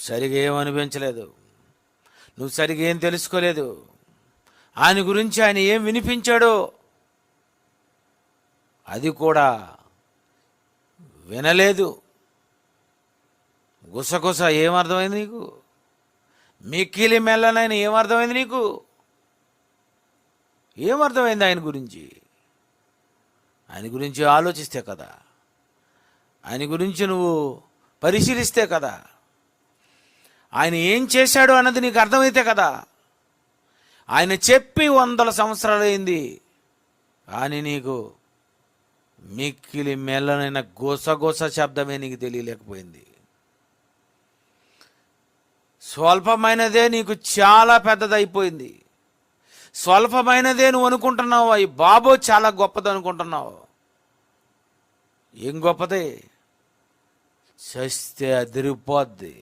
సరిగా ఏం అనిపించలేదు. నువ్వు సరిగా ఏం తెలుసుకోలేదు. ఆయన గురించి ఆయన ఏం వినిపించాడో అది కూడా వినలేదు. గుసగుస ఏమర్థమైంది నీకు? మిక్కిలి మెల్లనైన ఏమర్థమైంది నీకు? ఏమర్థమైంది ఆయన గురించి? ఆయన గురించి ఆలోచిస్తే కదా. ఆయన గురించి నువ్వు పరిశీలిస్తే కదా. ఆయన ఏం చేశాడు అన్నది నీకు అర్థమైతే కదా. ఆయన చెప్పి వందల సంవత్సరాలైంది కానీ నీకు మిక్కిలి మెల్లనైన గోసగోస శబ్దమే నీకు తెలియలేకపోయింది. స్వల్పమైనదే నీకు చాలా పెద్దదైపోయింది. స్వల్పమైనదే నువ్వు అనుకుంటున్నావు? అయ్యి బాబో చాలా గొప్పది అనుకుంటున్నావు. ఏం గొప్పది? చస్తే అదిరిపోద్ది.